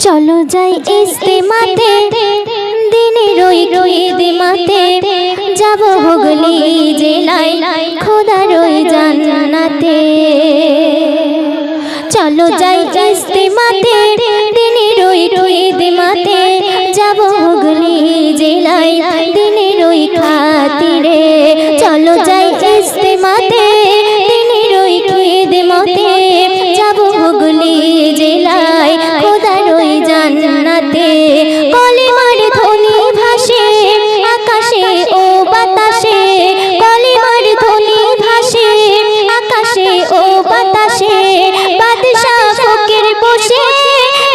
চলো যাই ইস্তেমাতে দিনের ওই রোদ মাতে যাব হুগলি জেলায়। খোদা ওই জান্নাতে। চলো যাই ইস্তেমাতে দিনের ওই রোদ মাতে যাব হুগলি জেলায়। দিনের ওই খাতিরে। চলো যাই ইস্তেমাতে দিনের ওই খেদ মতে জান্নাতে কলিমার ধ্বনি ভাসে, আকাশে ও বাতাসে। কলিমার ধ্বনি ভাসে, আকাশে ও বাতাসে। বাদশাহ ফকির বসে,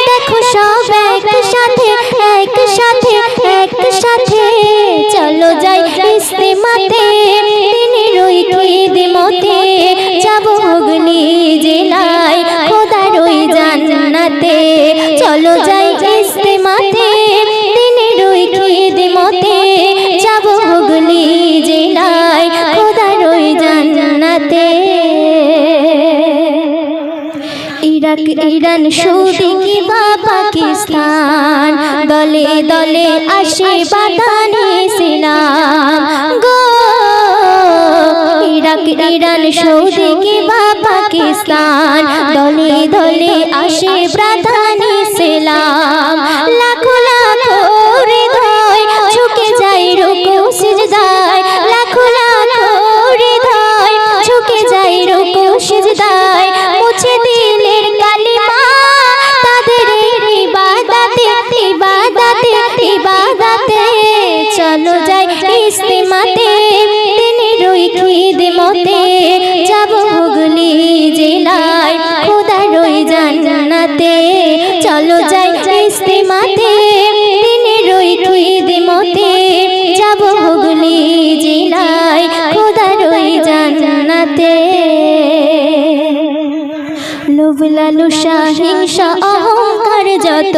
দেখো সব একসাথে একসাথে একসাথে। চলো যাই ইস্তেমাতে দিনের ওই ঈদ মতে যাব হুগলি জেলায়, খোদার ওই জান্নাতে। চলো যাই ইরান সৌদি কিবা পাকিস্তান। দলে দলে আসে বাদানে সেনা গো! ইরাক ইরান সৌদি কিবা পাকিস্তান। দলে দলে আসে প্রাধানে মতে যাব হুগলি জেলায়। খোদার ওই জান্নাতে। চলো যাই ইস্তেমাতে দিনের ওই ঈদ মতে। যাব হুগলি জেলায়। খোদার ওই জান্নাতে। লোভ লালসা হিংসা অহংকার যত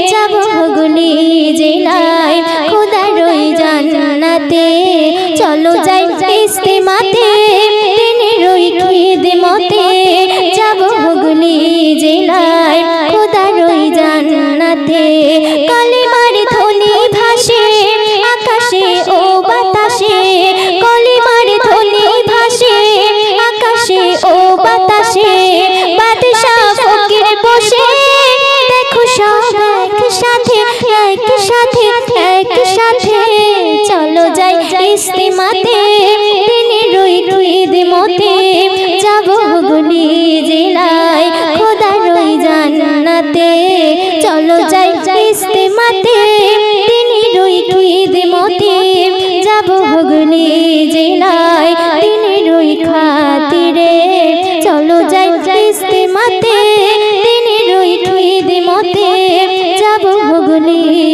যাব হুগলি জেলায় খোদার জান্নাতে। চলো যাই ইস্তেমাতে একসাথে একসাথে একসাথে, চলো যাই ইস্তেমাতে দিনের ওই ঈদ মতে যাব হুগলি জেলায় খোদার ওই জান্নাতে, চলো যাই ইস্তেমাতে দিনের ওই ঈদ মতে যাব হুগলি জেলায় দিনের ওই খাতিরে, চলো যাই ইস্তেমাতে দিনের ওই ঈদ মতে যাব হুগলি